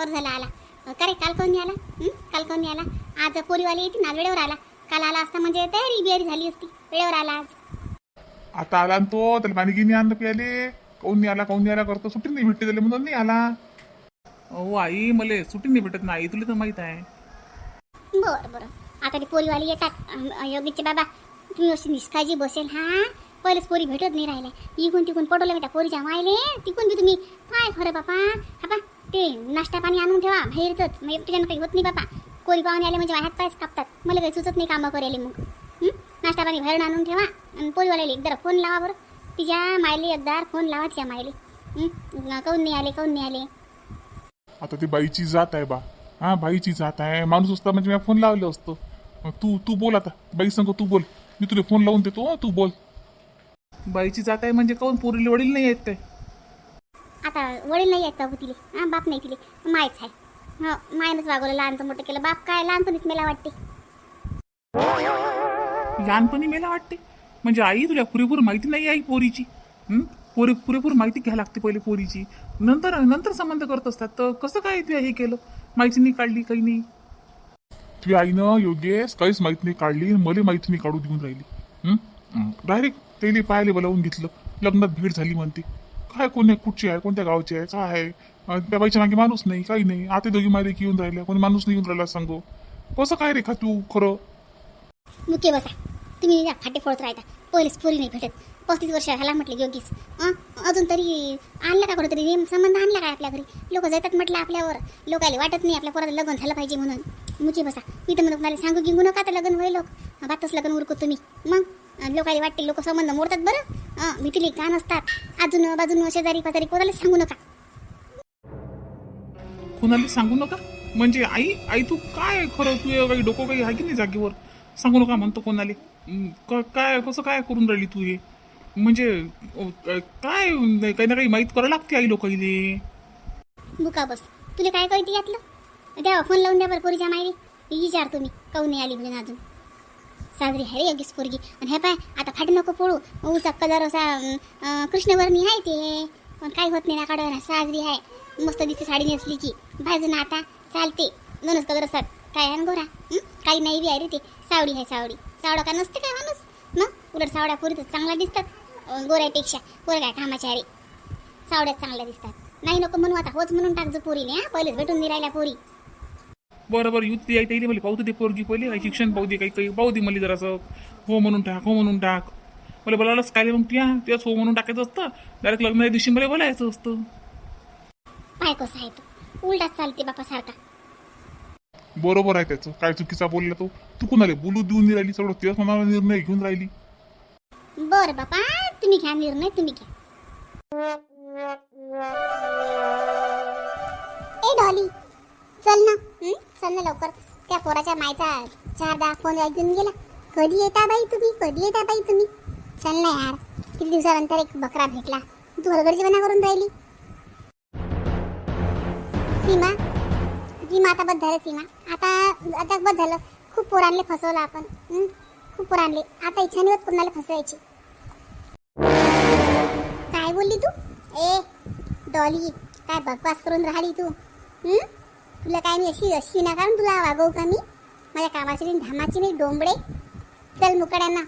बरं झालं आला. का रे काल कोण आला? काल कोण आला? आज पोरीवाली येते ना वेळेवर आला. काल आला असता म्हणजे तयारी बियारी झाली असती. वेळेवर आला आज. आता आला तो त्याला पाणी गिनी आणलं प्याले नाही आला नाही आला करतो. सुट्टी नाही भेटते त्याला म्हणून नाही आला. अहो आई मला सुट्टी नाही भेटत नाही तुला तर माहीत आहे. बरं बरं. आता ती पोरीवाली येतात. योगीचे बाबा तुम्ही अशी निष्काळजी बसेल हा? पहिलेच पोरी भेटत नाही राहिले. इकून तिकून पटवलं बेटा पोरीच्या मायले. तिकून बी तुम्ही काय खरं बापा? हा ते नाश्ता पाणी आणून ठेवा बाहेरच मग एकट्यानं काही होत नाही बापा. कोरी पाहुणे आले म्हणजे हात पायच कापतात. मला काही सुचत नाही कामं करायला मग. हं? नाश्ता पाणी बाहेरून आणून ठेवा आणि पोरीवाल्याला एकदा फोन लावा बरं. तिच्या मायले एकदा फोन लावा तिच्या मायले. हं? काऊन नाही आले काऊन नाही आले? आता ती बाईची जात आहे बा. हा बाईची जात आहे. माणूस असता म्हणजे मी फोन लावलं असतो. मग तू तू बोल आता. बाई सांग तू बोल. मी तुला फोन लावून देतो तू बोल. बाईची जात आहे म्हणजे काऊन पोरीला वडील नाही आहेत काय? आता वडील नाही आहेत बाबू हो तिले? हां बाप नाही तिले. मायच आहे. हो मायनंच वागवलं लहानचं मोठं केलं. बाप काय लहानपणीच मला वाटते. लहानपणी मला वाटते? म्हणजे आई तुला पुरेपूर माहिती नाही आई पोरीची? हं? पुरेपूर माहिती घ्या लागते पहिले पोरीची. नंतर नंतर संबंध करत असतात. तर कसं काय तुला हे केलं? माहिती नाही काढली काही नाही? तुझ्या आईनं योगेश काहीच माहिती नाही काढली आणि मला माहिती नाही काढू देऊन राहिली. डायरेक्ट त्याला पाहायला बोलावून घेतलं. लग्नात भेट झाली म्हणते. काय कोणी कुठची आहे? कोणत्या गावची आहे? काय आहे? अं, त्या बाईच्या मागे माणूस नाही काही नाही. आता दोघी मारे येऊन राहिल्या. कोणी माणूस नाही येऊन राहिला सांगू. कसं काय रे तू खरं? मुके बसा. तुम्ही या फाटे फोडत राहता. पहिलेच पोरी नाही भेटत. पस्तीस वर्ष ह्याला म्हटलं योगीच अं? अजून तरी आणला का कुठेतरी नेम संबंध आणला काय आपल्या घरी? लोक जातात म्हटलं आपल्यावर. लोकायला वाटत नाही आपल्या पोराचं लग्न झालं पाहिजे म्हणून. मुके बसा. मी तर म्हणून मला सांगू गिंगू नका तर लग्न होईल लोक. बातच लग्न उरकू तुम्ही. मग? लोकायला वाटते लोक संबंध मोडतात बरं. अं, भीतीले कान असतात अजून बाजून शेजारी पाजारी कोणालाच सांगू नका. कुणाला सांगू नका? म्हणजे आई आई तू काय खरं तू काही डोकं काही आहे की नाही जागेवर? सांगू नका म्हणतो कोणाले. हं, क- काय कसं काय करून राहिली तू हे? म्हणजे काय काही ना काही माहीत करावं लागते आई लोकांले बुका बस. तुला काय कळते यातलं? द्या फोन लावून द्या बरं पोरीच्या मायरी विचार तुम्ही. काऊन नाही आली म्हणून अजून? साजरी आहे योगीस पोरगी. आणि हे पाय आता फाटी नको पोळू उचा कलर असा कृष्णवर्णी आहे ते. पण काही होत नाही ना काढ साजरी आहे. मस्त दिसते साडी नेसली की. भाजून आता चालते. दोनच कलर असतात काय आहे गोरा? काही नाही बी आहे रे ते. सावडी आहे सावडी सावडा का नसते काय माणूस? मग? उलट सावडा पुरी तर चांगला दिसतात. गोऱ्यापेक्षा. पोरं काय कामाच्या रे. सावड्याच चांगल्या दिसतात. नाही नको म्हणू आता. होच म्हणून टाकजो पोरीने हा? पहिलेच भेटून दिरायला राहिल्या पोरी. बरं बरं युथ यायला येईल मला पाहू दे ते पोरगी पहिले काही शिक्षण पाहू दे काही काही पाहू दे मला जरासं हो म्हणून टाक हो म्हणून टाक. मला बोलावलंच काय मग त्या तेच हो म्हणून टाकायचं असतं? डायरेक्ट लग्नाच्या दिवशी मला बोलायचं असतं. पाय कसा आहे तो उलटाच चालते बापा सारखा. बरोबर आहे त्याचं काय चुकीचा बोलला तो. तू कुणाला बोलू देऊन नाही राहिली सगळं? तेच मनाला निर्णय घेऊन राहिली. बर बापा तुम्ही घ्या निर्णय तुम्ही घ्या. ए डॉली. चल ना. हं? चल ना लवकर. त्या पोराच्या मायचा चारदा फोन ऐकून गेला. कधी येता बाई तुम्ही? कधी येता बाई तुम्ही? चल ना यार. किती दिवसानंतर एक बकरा भेटला. तू हलगर्जीपणा करून राहिली. सीमा. सीमा आता बस झालं सीमा. आता आता बस झालं. खूप पोरांले फसवलं आपण. हं? खूप पोरांले आता इच्छा नाही होत कोणाला फसवायची? काय बोलली तू? ए डॉली काय बकवास करून राहिली तू? हं? तुला काय मी अशी अशी ना कारण तुला वागवू का मी? माझ्या कामाची नाही धामाची नाही डोंबडे. चल मुकाड्यांना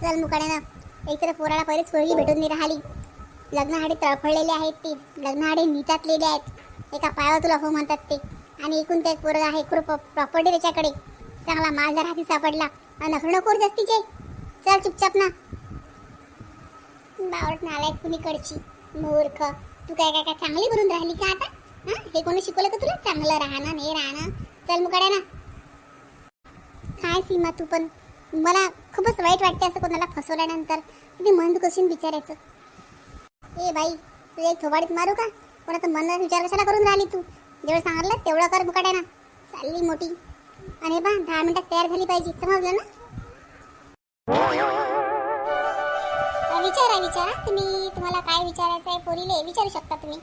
चल मुकाड्यांना. एक तर पोराला पहिलेच पोरगी भेटून नाही राहिली. लग्नाहाडे तळफळलेले आहेत ते. लग्नाहाडे नितातलेले आहेत. एका पायावर तुला हो म्हणतात ते. आणि एकूण ते पोरं आहे खूप प्रॉपर्टी त्याच्याकडे. चांगला मालदार हाती सापडला. आणि नखर कोर जास्तीचे. चल चुपचाप ना. बावट नालायक कुणीकडची. मूर्ख. तू काय काय काय चांगली बनून राहिली का आता? हा? हे कोणी शिकवलं का तुला? चांगलं राहणं नाही राहणं. चल मुकाड्या ना काय सीमा तू पण? मला खूपच वाईट वाटते असं कोणाला फसवल्यानंतर. किती मन दुखशीन विचारायचं ए बाई तुझ्या एक थोबाडीत मारू का? कोणाचं मनात विचार कशाला करून राहिली तू? जेवढं सांगितलं तेवढं कर मुकाड्या ना चालली मोठी. आणि बा दहा मिनिटात तयार झाली पाहिजे. समजलं ना? विचारा विचारा तुम्ही. तुम्हाला काय विचारायचं आहे पोरीले विचारू शकता तुम्ही.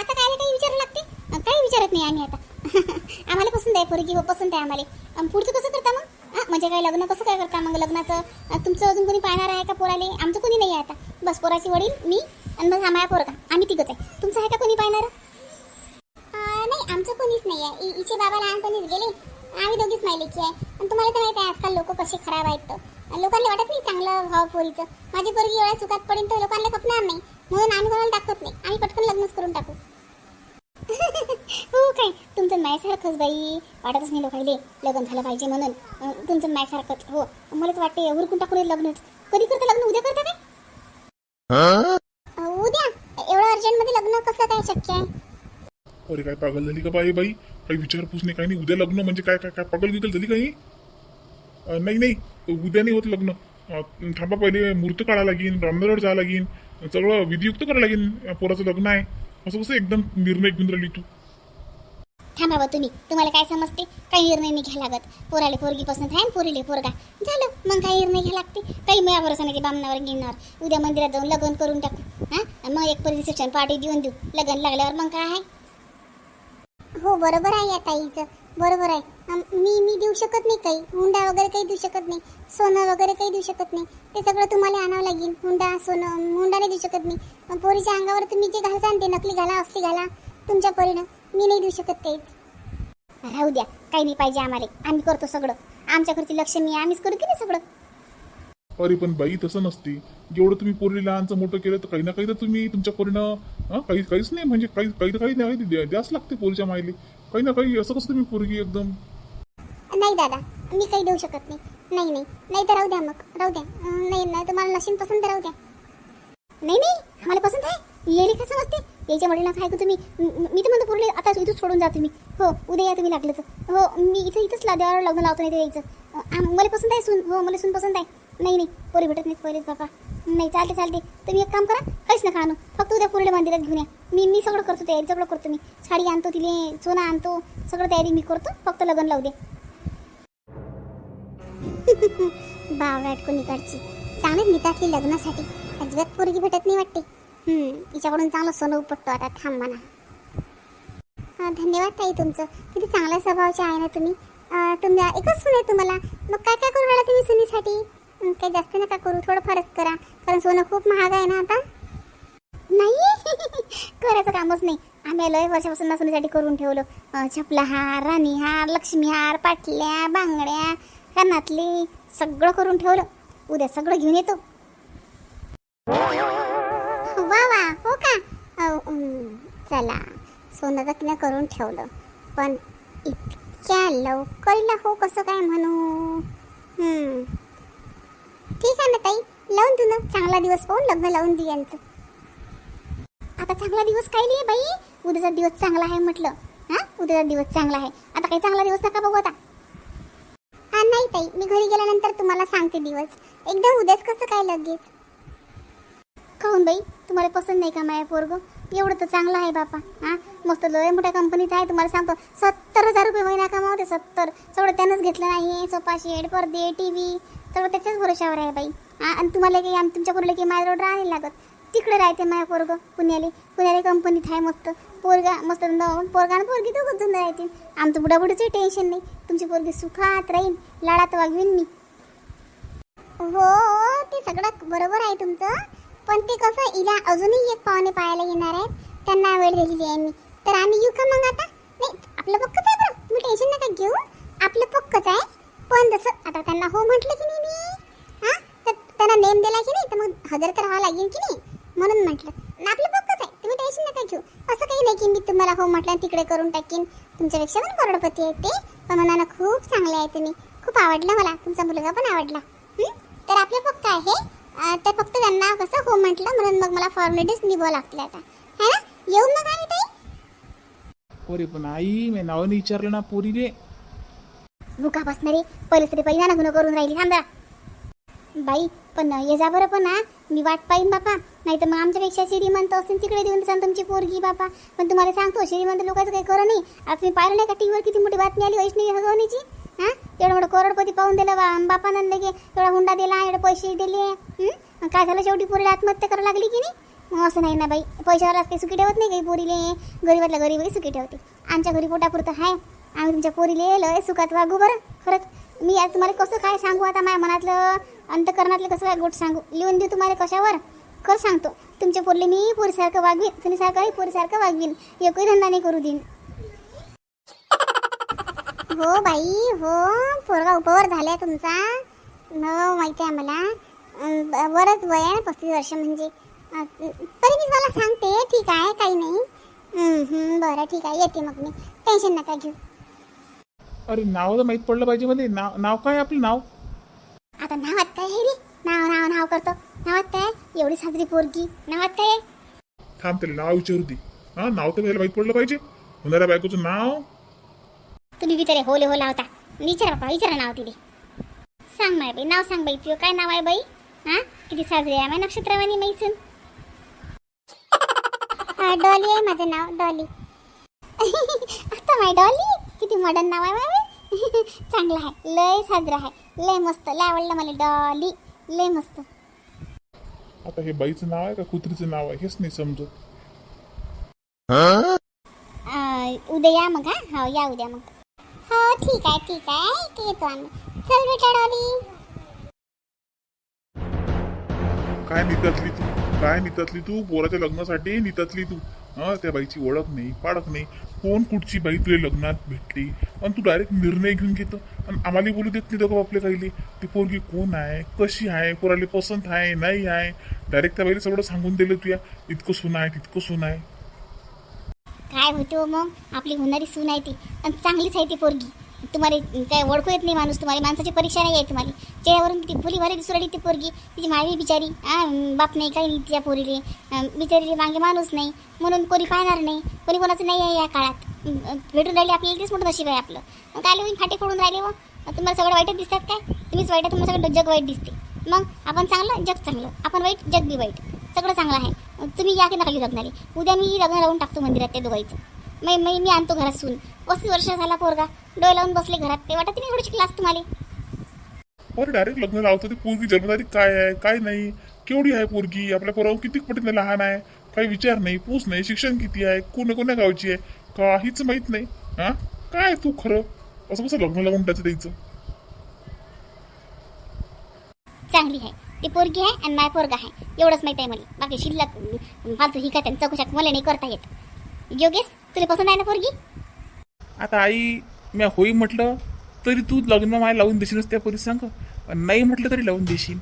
आता काय काही विचारू लागते? काही विचारत नाही आम्ही आता. आम्हाला पसंत आहे पोरगी हो पसंत आहे आम्हाला. पुढचं कसं करता मग? हां म्हणजे काय लग्न कसं काय करता मग? लग्नाचं तुमचं अजून कोणी पाहणार आहे का पोराले? आमचं कोणी नाही आहे आता. बस पोराची वडील मी आणि मग आम्हाला पोरगा. आम्ही तिघच आहे. तुमचं आहे का कोणी पाहणार? नाही आमचं कोणीच नाही आहे. इचे बाबा लहानपणीच गेले. आम्ही दोघीच माहिलेकी आहे. आणि तुम्हाला तर माहिती आहे आजकाल लोक कसे खराब आहेत तर. लोकांना वाटत नाही चांगलं भाव पोरीचं. माझी पोरगी एवढ्या सुखात पडेल तर लोकांना खपणार नाही. म्हणून आम्ही कोणाला दाखवत नाही. आम्ही पटकन लग्नच करून टाकू. हो काय? तुमचं मायसारखंच बाई वाटतच नाही लोकांना लग्न झालं पाहिजे म्हणून. तुमचं मायसारखंच हो मला तर वाटते उरकून टाकून लग्नच. कधी करता लग्न? उद्या करता काय? उद्या? एवढं अर्जंटमध्ये लग्न कसं काय शक्य आहे? अरे काय पागल झाली का बाई बाई? काही विचारपूस नाही काही नाही. उद्या लग्न म्हणजे काय काय काय पागल गिगल झाली काही नाही नाही. उद्या नाही होत लग्न. थांबा पहिले मूर्त काढा लागेन ब्राह्मणावर जावं लागेन. सगळं विधियुक्त करावं लागेन पोराचं लग्न आहे. असं कसं एकदम निर्णय घेऊन राहिली तू? थांबा बा तुम्ही. तुम्हाला काय समजते? काही निर्णय नाही घ्या लागत. पोराले पोरगी पसंत आहे आणि पोरीले पोरगा. झालं. मग काही निर्णय घ्या लागते? काही मया भरोसा नाही ते बामणावर गिरणावर उद्या मंदिरात जाऊन लग्न करून टाकू. हा? मग एक परी रिसेप्शन पार्टी देऊन देऊ. लग्न लागल्यावर मग काय आहे? हो बरोबर आहे या ताईचं. बरोबर आहे. मी मी देऊ शकत नाही काही. हुंडा वगैरे काही देऊ शकत नाही. सोनं वगैरे काही देऊ शकत नाही. ते सगळं तुम्हाला आणावं लागेल. हुंडा सोनं हुंडा नाही देऊ शकत मी. पोरीच्या अंगावर तुम्ही जे घालसान ते नकली घाला असली घाला तुमच्या परीनं मी नाही देऊ शकत तेच. राहू द्या. काही नाही पाहिजे आम्हाला. आम्ही करतो सगळं. आमच्या घरची लक्ष्मी आम्हीच करू की नाही सगळं? अरे पण बाई तसं नसते. जेवढं तुम्ही पोरी लहानचं मोठं केलं तर काही ना काही तर तुम्ही तुमच्या पोरीनं काही काहीच नाही. म्हणजे काही काही ना काही नाही द्या- द्यास लागते पोरीच्या मायले. काही ना काही असं कसं तुम्ही पोरगी एकदम? नाही दादा मी काही देऊ शकत नाही. नाही नाही. नाही तर राहू द्या मग. राहू द्या. नाही नाही तर मला नशीन पसंत राहू द्या. नाही नाही. मला पसंत आहे. येईल का समजते? याच्या वडिलांना काय तुम्ही. मी तर म्हणतो पुरले आता इथून सोडून जा तुम्ही. हो उद्या या तुम्ही लागलं तर. हो मी इथं इथंच ला देवावर लग्न लावतो नाही ते यायचं मला पसंत आहे सून. हो मला सून पसंत आहे. नाही नाही. पोरी भेटत नाहीत पहिलेच बाबा नाही चालते चालते. तुम्ही एक काम करा. काहीच नका आणू. फक्त उद्या पुरले मंदिरात घेऊन या. मी मी सगळं करतो तयारी सगळं करतो मी. साडी आणतो तिले सोनं आणतो. सगळं तयारी मी करतो. फक्त लग्न लावू दे बावळाट कोणी काढची चांगलीच नितातली लग्नासाठी. अजिबात पोरगी भेटत नाही वाटते. तिच्याकडून चांगलं सोनं उपटतो आता थांब म्हणा. धन्यवाद ताई तुमचं. किती चांगल्या स्वभावाचे आहे ना तुम्ही. तुम्ही एकच सून आहे तुम्हाला. मग काय काय करू राहिला तुम्ही सुनीसाठी? काही जास्त नका करू थोडं फारच करा. कारण सोनं खूप महाग आहे ना आता. नाही करायचं कामच नाही. आम्ही लय वर्षापासून सुनीसाठी करून ठेवलं. छपला हार राणी हार लक्ष्मी हार पाटल्या बांगड्या कानातली सगळं करून ठेवलं. उद्या सगळं घेऊन येतो. वा वा हो का? चला सोनं तर करून ठेवलं. पण इतक्या लवकरीला हो कसं काय म्हणू? ठीक आहे ना ताई लावून तू ना. चांगला दिवस पाहून लग्न लावून दे यांचं. आता चांगला दिवस काय लिहि बाई? उद्याचा दिवस चांगला आहे म्हटलं. हा? उद्याचा दिवस चांगला आहे. आता काही चांगला दिवस नका बघू आता. नाही ताई मी घरी गेल्यानंतर तुम्हाला सांगते दिवस. एकदम उद्याच कसं काय लगेच? काहून बाई तुम्हाला पसंत नाही का माया पोरग? एवढं तर चांगलं आहे बापा हा? मस्त लय मोठ्या कंपनीत आहे तुम्हाला सांगतो. सत्तर हजार रुपये महिना कमावते सत्तर. सगळं त्यानंच घेतलं नाही सोफा शेड पडदे टी व्ही सगळं त्याच्याच भरोशावर आहे बाई. हा? आणि तुम्हाला काही आम- तुमच्या पोरला माझ्या रोड राहायला लागत. तिकडे राहते माझ्या पोरग पुण्याले. पुण्याला कंपनीत आहे मस्त. पोरगा मस्त न- पोरगा आणि पोरगी दोघंच धंदा राहते आमचं बुडाबुडीचं टेन्शन नाही. तुमची पोरगी सुखात राहील लाडात वागवीन मी. हो ते सगळं बरोबर आहे तुमचं. पण ते कसं इला अजूनही एक पाहुणे पाहायला येणार आहेत. त्यांना वेळ दिलेली आहे मी. तर आम्ही येऊ का मग आता? नाही आपलं पक्कच आहे बरं. तुम्ही टेन्शन नका घेऊ. आपलं पक्कच आहे. पण जसं आता त्यांना हो म्हटलं की नाही मी? हां? तर त्यांना नेम दिला की नाही? तर मग हजर तर राहावं लागेल की नाही? म्हणून म्हटलं आपलं पक्कच आहे तुम्ही टेन्शन नका घेऊ. असं काही नाही की मी तुम्हाला हो म्हटलं तिकडे करून टाकीन. तुमच्यापेक्षा पण करोडपती आहे ते. पण मनानं खूप चांगले आहे तुम्ही. खूप आवडलं मला. तुमचा मुलगा पण आवडला? तर आपलं पक्क आहे तर फक्त त्यांना कसं हो म्हटलं म्हणून मग मला फॉर्मॅलिटीज निभावं लागतील आता. है ना? येऊ मग आम्ही ताई. अरे पण आई मी नावाने विचारलं ना पोरीले. मुका बसणारे पहिले तरी पहिला ना गुन्हा करून राहिली थांबा. बाई पण ये जा बरं पण हा. मी वाट पाहिन बापा. नाही तर मग आमच्यापेक्षा श्रीमंत असेल तिकडे देऊन सांग तुमची पोरगी बापा. पण तुम्हाला सांगतो श्रीमंत लोकांचं काही खरं नाही. आता तुम्ही पाहिलं नाही का टी व्हीवर किती मोठी बातमी आली वैष्णवी हगवणीची? हां? एवढं मोठं करोडपती पाहून दिलं बा बापानं लगे. एवढा हुंडा दिला एवढे पैसे दिले काय झालं शेवटी पोरीला आत्महत्या करायला लागली की नाही? असं नाही ना बाई. पैशावर काही सुखी ठेवत नाही काही पोरीले. गरीबातल्या गरीबही सुखी ठेवते. आमच्या घरी पोटापुरतं आहे आम्ही तुमच्या पोरीले लय सुखात वागू बरं. खरंच मी आज तुम्हाला कसं काय सांगू आता माझ्या मनातलं? अंतकरणातले कसं काय गोट सांगू? लिहून देऊ तुम्हाला कशावर? कर सांगतो. तुमच्या पोरले मी पोरीसारखं वागवीन सुनीसारखंही पोरीसारखं वागवीन. एकही धंदा नाही करू देईन. हो बाई हो. पोरगा उपवर झालाय तुमचा. हो माहिती आहे मला बरंच वय आहे पस्तीस वर्ष म्हणजे. तरी मी मला सांगते ठीक आहे काही नाही. बरं ठीक आहे. येते मग मी. टेन्शन नका घेऊ. अरे नाव तर माहीत पडलं पाहिजे मध्ये. नाव नाव काय आपलं नाव? आता नावात काय आहे रे? नाव नाव नाव करतो. नावात काय एवढी साजरी पोरगी. नावात काय आहे? थांब त्याला नाव विचारू दे. हा नाव तर त्याला माहीत पडलं पाहिजे. होणाऱ्या बायकोचं नाव? तुम्ही विचारे होले हो लावता. विचारा बाबा विचारा नाव तिथे सांग माय बाई नाव सांग बाई तुझं काय नाव आहे बाई? हा? किती साजरी आहे माय नक्षत्रवाणी मैसून? हा, डॉली आहे माझं नाव डॉली. आता माय डॉली? किती मॉडर्न नाव आहे माय चांगलं आहे. लय साजरं आहे. लय मस्त. लय आवडलं मला डॉली लय मस्त. आता हे बाईचं नाव आहे का कुत्रीचं नाव आहे? हेच नाही समजत. अं, उद्या या मग हा? हो या उद्या मग. हो ठीक आहे ठीक आहे. ठीक येतो आम्ही. चल बेटा डॉली काय नितातली तू? काय नितातली तू? पोराच्या लग्नासाठी नितातली तू. हा त्या बाईची ओळख नाही पाळख नाही. कोण कुठची बाई तुला लग्नात भेटली? आणि तू डायरेक्ट निर्णय घेऊन घेतो. आणि आम्हाला बोलू देत नाही दोघं आपल्या काही ती पोरगी कोण आहे? कशी आहे? पोराले पसंत आहे? नाही आहे? डायरेक्ट त्या बाईला सगळं सांगून दिलं तुया. इतकं सोनं आहे तितकं सोनं आहे. काय होतो मग? आपली होणारी सून आहे ती. आणि चांगलीच आहे ती पोरगी. तुम्हाला काय ओळखू येत नाही माणूस तुम्हाला माणसाची परीक्षा नाही आहे तुम्हाला चेहऱ्यावरून ती फुली भरे दिसू राहिली ती पोरगी. तिची मावी बिचारी बाप नाही काही नाही तिच्या पोरीले. बिचारीले मागे माणूस नाही. म्हणून कोणी पाहणार नाही. कोणी कोणाचं नाही आहे या काळात. भेटून राहिले आपल्याला तेच मोठं नशीब आहे आपलं. मग काय होईल फाटे फोडून राहिले हो? व तुम्हाला सगळं वाईटच दिसतात काय? तुम्हीच वाईट आहे, तुम्हाला सगळं जग वाईट दिसते. मग आपण चांगलं जग चांगलं. आपण वाईट जग बी वाईट. सगळं चांगलं आहे. तुम्ही या की नका लग्नाला? उद्या मी लग्न लावून टाकतो मंदिरात त्या दोघांचं मग मी आणतो घरात सून. पस्तीस वर्ष झाला पोरगा. डोळे लावून बसले घरात. ते वाटत नाही एवढी क्लास तुम्हाला. अरे डायरेक्ट लग्न लावतो ते पोरगी जन्मतारीख काय आहे? काय नाही? केवढी आहे पोरगी? आपल्या पोरावर किती पटीने लहान आहे? काही विचार नाही पूस नाही शिक्षण किती आहे? कोण्या कोण्या गावची आहे? काहीच माहीत नाही. हा? काय तू खरं? असं कसं लग्न लावून त्याचं द्यायचं चांगली आहे. ती पोरगी आहे आणि माय पोरगा आहे. एवढंच माहिती आहे मला. बाकी शिल्लक फालतू ही का त्यांचा कुशाक मला नाही करता येत. योगेश तुला पसंत आहे ना पोरगी? आता आई म्या होई म्हटलं तरी तू लग्न मला लावून देशीलच त्या पोलीस सांग. नाही म्हटलं तरी लावून देशील.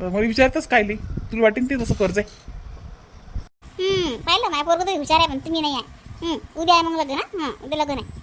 मला विचारतच काय लई. तुला वाटेल ते तसं कर्ज आहे पाहिलं माय पोरगा तर हुशार आहे पण तुम्ही नाही आहे. हम्म, उद्या आहे मग लग्न हां? उद्या लग्न आहे.